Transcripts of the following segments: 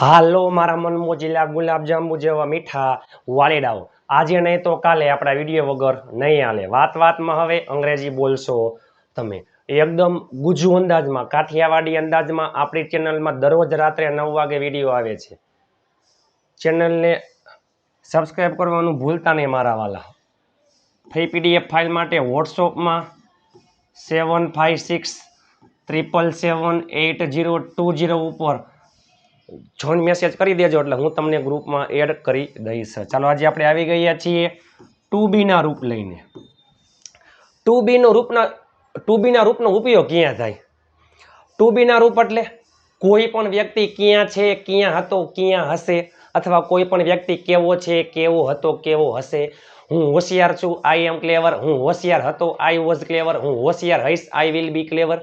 હાલો, મારા મન મોજીલા ગુલાબજાંબુ જેવા મીઠા વાલીડાઓ. આજે નહીં તો કાલે આપણા વીડિયો વગર નહીં હાલે. વાત વાતમાં હવે અંગ્રેજી બોલશો તમે. એકદમ ગુજુ અંદાજમાં, કાઠિયાવાડી અંદાજમાં આપણી ચેનલમાં દરરોજ રાત્રે નવ વાગે વીડિયો આવે છે. ચેનલને સબસ્ક્રાઈબ કરવાનું ભૂલતા નહીં મારા વાલા. ફ્રી પીડીએફ ફાઇલ માટે વોટ્સઅપમાં seven five six, triple seven eight zero two zero ઉપર જોઈન મેસેજ કરી દેજો એટલે હું તમને ગ્રુપમાં એડ કરી દઈશ. ચાલો, આજે આપણે આવી ગયા છીએ ટુ બીના રૂપ લઈને. ટુ બીનો રૂપના ટુ બીના રૂપનો ઉપયોગ ક્યાં થાય? ટુ બીના રૂપ એટલે કોઈ પણ વ્યક્તિ ક્યાં છે, ક્યાં હતો, ક્યાં હશે, અથવા કોઈ પણ વ્યક્તિ કેવો છે, કેવો હતો, કેવો હશે. હું હોશિયાર છું આઈ એમ ક્લેવર હું હોશિયાર હતો આઈ વોઝ ક્લેવર હું હોશિયાર હઈશ આઈ વિલ બી ક્લેવર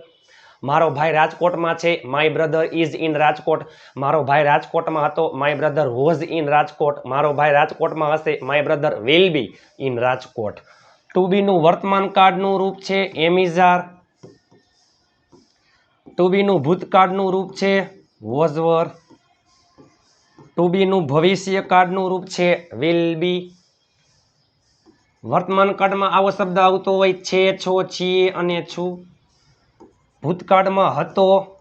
મારો ભાઈ રાજકોટમાં છે my brother is in Rajkot. મારો ભાઈ રાજકોટમાં હતો my brother was in Rajkot. મારો ભાઈ રાજકોટમાં હશે my brother will be in Rajkot. To બીનું વર્તમાન કાળનું રૂપ છે, એમિઝાર. ટુ બીનું ભૂતકાળનું રૂપ છે, વોઝવર. ટુ બીનું ભવિષ્ય કાર્ડનું રૂપ છે વિલ બી વર્તમાન કાળમાં આવો શબ્દ આવતો હોય, છે, છો, છીએ, અને છું. ભૂતકાળમાં હતો,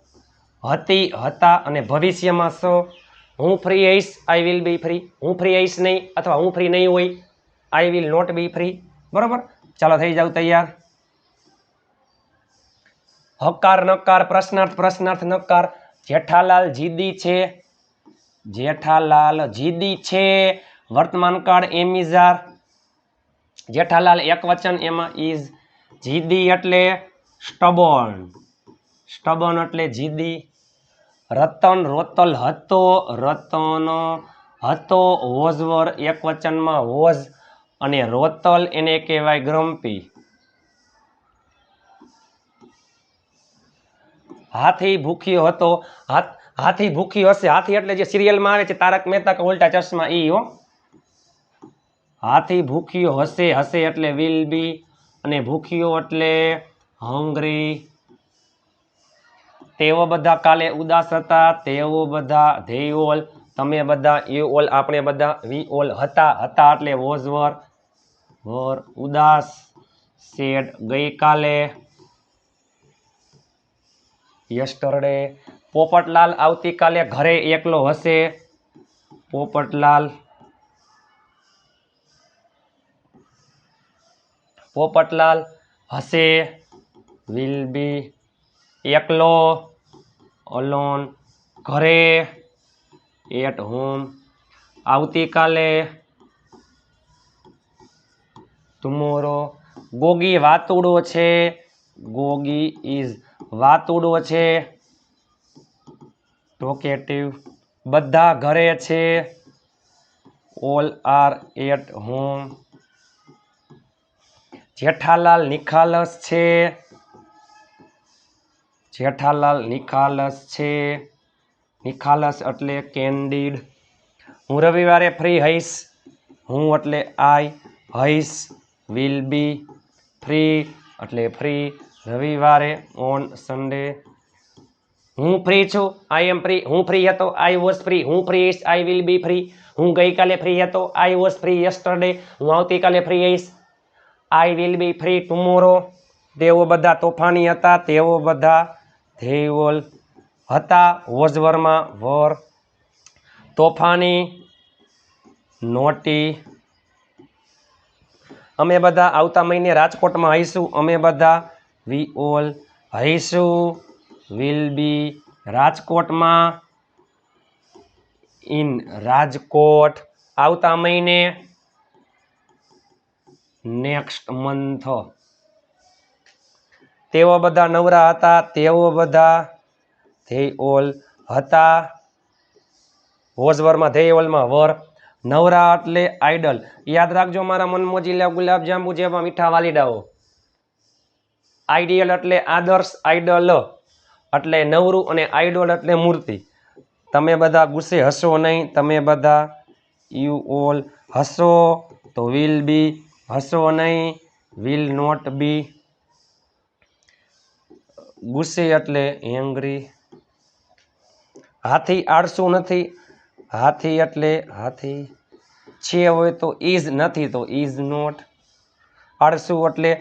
હતી, હતા અને ભવિષ્યમાં છો હું ફ્રી હઈશ આઈ વિલ બી ફ્રી હું ફ્રી હઈશ નહીં અથવા હું ફ્રી નહીં હોય I will not be free બરાબર? ચાલો થઈ જાવ તૈયાર. હકાર, નકાર, પ્રશ્નાર્થ પ્રશ્નાર્થ, નકાર. જેઠાલાલ જીદી છે. જેઠાલાલ જીદી છે. વર્તમાન કાળ એમિઝાર. જેઠાલાલ એક વચન એમાં ઇઝ જીદી એટલે સ્ટબોન સ્ટબન એટલે જીદી. રતન, રોતલ હતો, રતન હતો વોઝવર એક વચનમાં વોઝ અને રોતલ એને કહેવાય ગ્રમ્પી હાથી ભૂખ્યો હતો. હાથ ભૂખ્યો હશે. હાથી એટલે જે સિરિયલમાં આવે છે, તારક મહેતા કે ઉલટા ચશ્મા, ઈ હો. હાથી ભૂખ્યો હશે હશે એટલે વિલ બી અને ભૂખ્યો એટલે હંગ્રી તેઓ બધા કાલે ઉદાસ હતા, તેઓ બધા ધેય ઓલ તમે બધા યુ ઓલ આપણે બધા વી ઓલ હતા હતા એટલે વોઝ વર વર ઉદાસ સેડ ગઈકાલે, યસ્ટરડે, પોપટલાલ આવતીકાલે ઘરે એકલો હશે, પોપટલાલ પોપટલાલ હશે, વિલ બી એકલો અલોન ઘરે એટ હોમ આવતીકાલે ટુમોરો ગોગી વાતુડો છે. ગોગી ઇઝ વાતુડો છે. ટોકેટિવ બધા ઘરે છે. All are at home Jethalal નિખાલસ છે. જેઠાલાલ નિખાલસ છે. નિખાલસ એટલે કેન્ડિડ. હું રવિવારે ફ્રી હઈશ. હું એટલે આઈ હઈશ. વિલ બી ફ્રી એટલે ફ્રી રવિવારે ઓન સન્ડે. હું ફ્રી છું. I am free. હું ફ્રી હતો. I was free. હું free હઈશ. I will be free. હું ગઈકાલે ફ્રી હતો. I was free yesterday. હું આવતીકાલે free હઈશ. I will be free tomorrow. તેઓ બધા તોફાની હતા. તેઓ બધા ધેવલ હતા વોઝવરમાં વર તોફાની નોટી. અમે બધા આવતા મહિને રાજકોટમાં હઈશું અમે બધા વી ઓલ હઈશું વિલ બી રાજકોટમાં ઇન રાજકોટ. આવતા મહિને નેક્સ્ટ મંથ તેઓ બધા નવરા હતા, તેઓ બધા ધે ઓલ હતા. વોઝવરમાં ધે ઓલમાં વર, નવરા એટલે આઈડલ. યાદ રાખજો મારા મનમોજીલા ગુલાબજાંબુ જેવા મીઠા વાલીડાઓ. આઈડિયલ એટલે આદર્શ આઈડલ, એટલે નવરું અને આઈડોલ એટલે મૂર્તિ. તમે બધા ગુસ્સે હશો નહીં, તમે બધા યુ ઓલ હશો તો વિલ બી હશો નહીં, વિલ નોટ બી ગુસ્સે એટલે એંગ્રી હાથી આળસુ નથી. હાથી એટલે હાથી. છે હોય તો ઇઝ નથી તો ઇઝ નોટ. આળસુ એટલે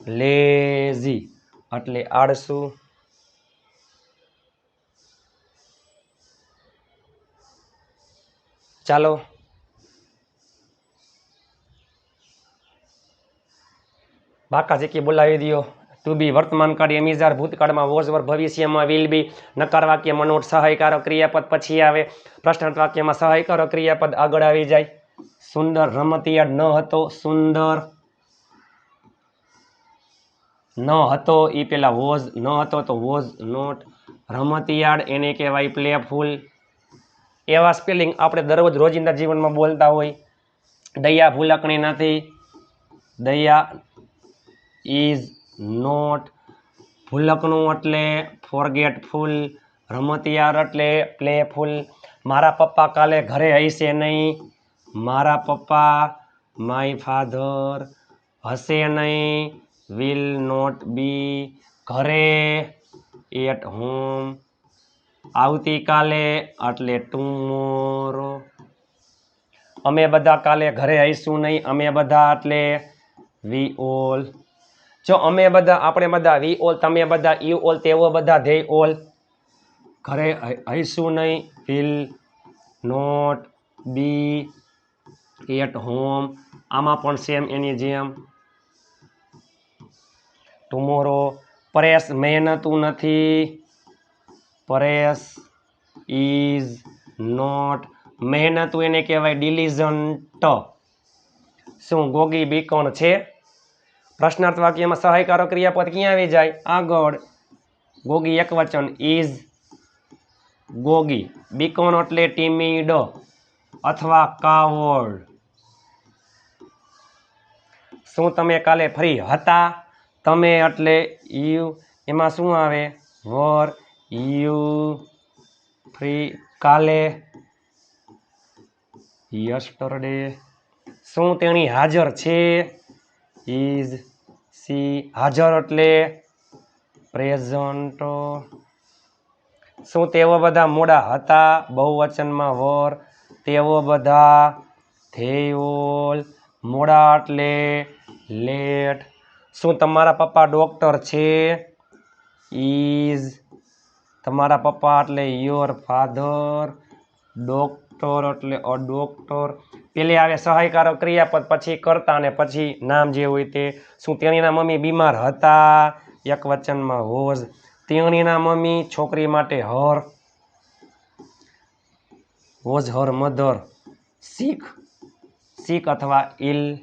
લેઝી એટલે આળસુ. ચાલો. બાકા જેકી બોલાવી દો ટુ બી વર્તમાનકાળ એમિઝાર ભૂતકાળમાં વોઝ વર ભવિષ્યમાં વિલ બી નકાર વાક્ય મનોટ સહાયકારો ક્રિયાપદ પછી આવે. પ્રશ્નાર્થ વાક્યમાં સહાયકારો ક્રિયાપદ આગળ આવી જાય. સુંદર રમતિયાળ ન હતો, સુંદર ન હતો એ પેલા વોઝ ન હતો તો વોઝ નોટ. રમતિયાળ એને કહેવાય પ્લેફુલ એવા સ્પેલિંગ આપણે દરરોજ રોજિંદા જીવનમાં બોલતા હોય. દયા ભૂલકણી નથી. દયા ઇઝ નોટ ભૂલકનું એટલે ફોરગેટફૂલ રમતિયાર એટલે પ્લેફૂલ મારા પપ્પા કાલે ઘરે હશે નહીં. મારા પપ્પા માય ફાધર હશે નહીં. વિલ નોટ બી ઘરે એટ હોમ આવતીકાલે એટલે ટુમોરો અમે બધા કાલે ઘરે આવીશું નહીં. અમે બધા એટલે વી ઓલ જો અમે બધા, આપણે બધા વી ઓલ, તમે બધા યુ ઓલ, તેઓ બધા ધે ઓલ, ઘરે હઈશું નહીં will not, be at home, આમાં પણ સેમ એની જેમ. ટુમોરો પરેશ મહેનતું નથી. પરેશ ઇઝ નોટ, મહેનતું એને કહેવાય ડિલિઝન્ટ શું ગોગી બીકોણ છે? પ્રશ્નાર્થ વાક્યમાં સહાયકારો ક્રિયાપદ ક્યાં આવી જાય? આગળ. ગોગી એકવચન ઇઝ ગોગી. બીકોન એટલે ટીમીડ અથવા કાવડ. શું તમે કાલે ફ્રી હતા? તમે એટલે યુ. એમાં શું આવે? Were you. ફ્રી કાલે. યસ્ટરડે. શું તેણી હાજર છે? ઇઝ સી હાજર એટલે પ્રેઝન્ટ. શું તેઓ બધા મોડા હતા? બહુવચનમાં વર. તેઓ બધા થેઓલ મોડા એટલે લેટ. શું તમારા પપ્પા ડૉક્ટર છે? ઇઝ તમારા પપ્પા એટલે યોર ફાધર. ડૉક્ટર એટલે અ ડૉક્ટર. પેલે આવે સહાયકારક ક્રિયાપદ, પછી કરતા અને પછી નામ જે હોય તે. શું તેણીના મમ્મી બીમાર હતા? એક વચનમાં હોઝ તેણીના મમ્મી છોકરી માટે હર. Was her mother. શીખ. શીખ અથવા ઇલ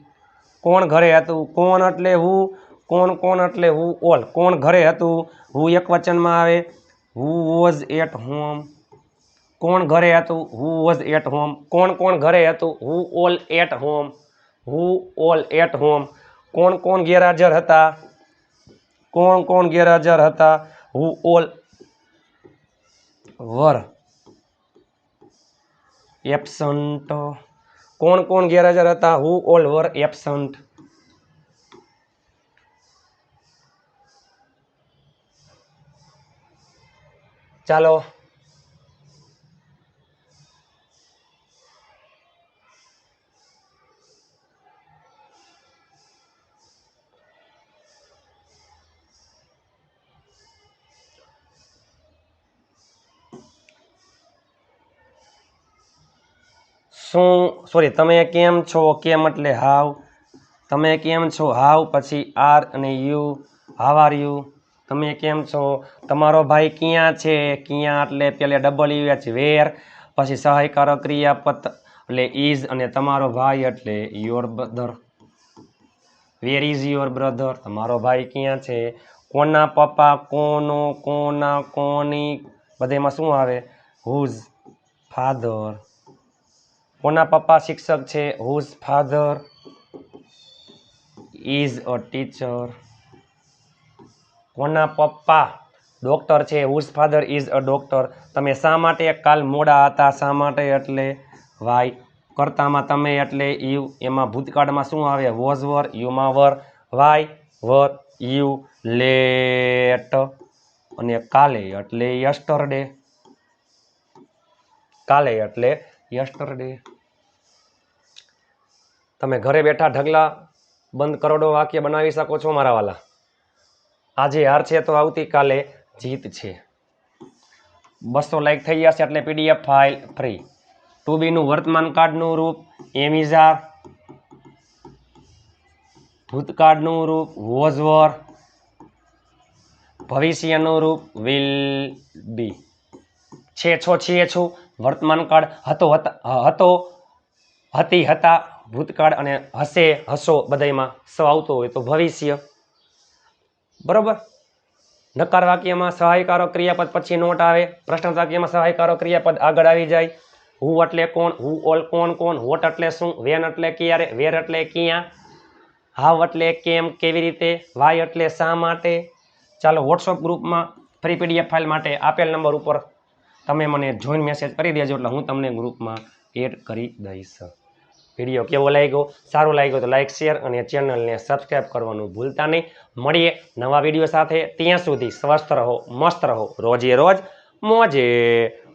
કોણ ઘરે હતું? કોણ એટલે હું? કોણ કોણ એટલે હું? ઓલ. કોણ ઘરે હતું? હું એક વચનમાં આવે. Who was at home. કોણ ઘરે હતું? હુ વોઝ એટ હોમ કોણ કોણ ઘરે હતું? Who all at home who all at home કોણ કોણ ગેરહાજર હતા? કોણ કોણ ગેરહાજર હતા? હુ ઓલ વર એબસન્ટ કોણ કોણ ગેરહાજર હતા? હુ ઓલ વર એબસન્ટ ચાલો શું સોરી તમે કેમ છો, કેમ એટલે હાવ? તમે કેમ છો, હાવ? પછી આર અને યુ, હાવ આર યુ? તમે કેમ છો? તમારો ભાઈ ક્યાં છે? ક્યાં એટલે પેલે ડબલ યુ એચ વેર, પછી સહાયકારક ક્રિયાપદ એટલે ઇઝ અને તમારો ભાઈ એટલે your brother. Where is your brother. તમારો ભાઈ ક્યાં છે? કોના પપ્પા, કોનો, કોના, કોની, બધેમાં શું આવે? Whose, father. કોના પપ્પા શિક્ષક છે whose father is a teacher કોના પપ્પા ડૉક્ટર છે whose father is a doctor તમે શા માટે કાલ મોડા હતા, શા માટે એટલે? વાય કરતામાં તમે એટલે? યુ એમાં ભૂતકાળમાં શું આવે? Was were યુમાં were why were you late અને કાલે એટલે યસ્ટરડે કાલે એટલે યસ્ટરડે તમે ઘરે બેઠા ઢગલા બંધ કરોડો વાક્ય બનાવી શકો છો મારા વાલા. આજે હાર છે તો આવતીકાલે જીત છે. બસો લાઈક થઈ ગયા છે એટલે પીડીએફ ફાઇલ ફ્રી ટુ બીનું વર્તમાન કાર્ડનું રૂપ એમિઝાર ભૂતકાળનું રૂપ વોઝ વર ભવિષ્યનું રૂપ વિલ બી છે છો, છીએ છું. વર્તમાન કાળ હતો હતા, હતો, હતી ભૂતકાળ અને હશે, હશો બધાયમાં સ આવતો હોય તો ભવિષ્ય. બરોબર? નકાર વાક્યમાં સહાયકારો ક્રિયાપદ પછી નોટ આવે, પ્રશ્ન વાક્યમાં સહાયકારો ક્રિયાપદ આગળ આવી જાય. હું એટલે કોણ? હું ઓલ કોણ કોણ? વોટ એટલે શું? વેન એટલે ક્યારે? વેર એટલે ક્યાં? હાવ એટલે કેમ? કેવી રીતે? વાય એટલે શા માટે? ચાલો વોટ્સઅપ ગ્રુપમાં ફ્રી પીડીએફ ફાઇલ માટે આપેલ નંબર ઉપર તમે મને જોઈન મેસેજ કરી દેજો એટલે હું તમને ગ્રુપમાં એડ કરી દઈશ. વીડિયો કેવો લાગ્યો? સારો લાગ્યો તો લાઇક શેર અને ચેનલને સબસ્ક્રાઈબ કરવાનું ભૂલતા નહીં. મળીએ નવા વીડિયો સાથે. ત્યાં સુધી સ્વસ્થ રહો, મસ્ત રહો. રોજે રોજ મોજે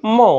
મો